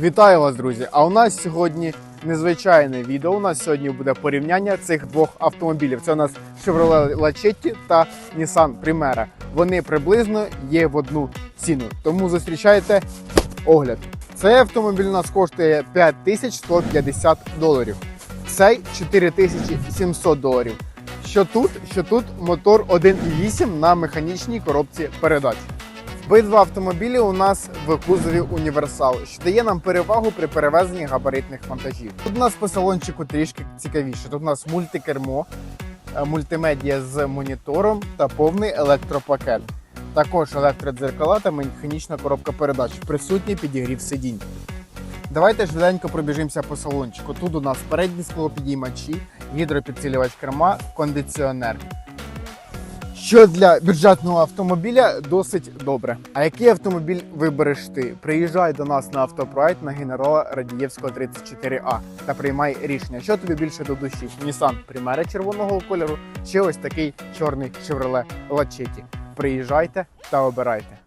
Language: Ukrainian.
Вітаю вас, друзі! А у нас сьогодні незвичайне відео. У нас сьогодні буде порівняння цих двох автомобілів. Це у нас Chevrolet Lachetti та Nissan Primera. Вони приблизно є в одну ціну. Тому зустрічайте огляд. Цей автомобіль у нас коштує 5150 доларів. Цей 4700 доларів. Що тут? Що тут мотор 1.8 на механічній коробці передач. Обидва автомобілі у нас в кузові універсал, що дає нам перевагу при перевезенні габаритних вантажів. Тут у нас по салончику трішки цікавіше. Тут у нас мультикермо, е, мультимедіа з монітором та повний електропакет. Також електродзеркала та механічна коробка передач. Присутній підігрів сидінь. Давайте швиденько пробіжимося по салончику. Тут у нас передні склопідіймачі, гідропідсилювач керма, кондиціонер. Що для бюджетного автомобіля досить добре. А який автомобіль вибереш ти? Приїжджай до нас на автопроект на генерала Радієвського 34А та приймай рішення, що тобі більше до душі: Нісан Примера червоного кольору чи ось такий чорний Chevrolet Lachetti. Приїжджайте та обирайте.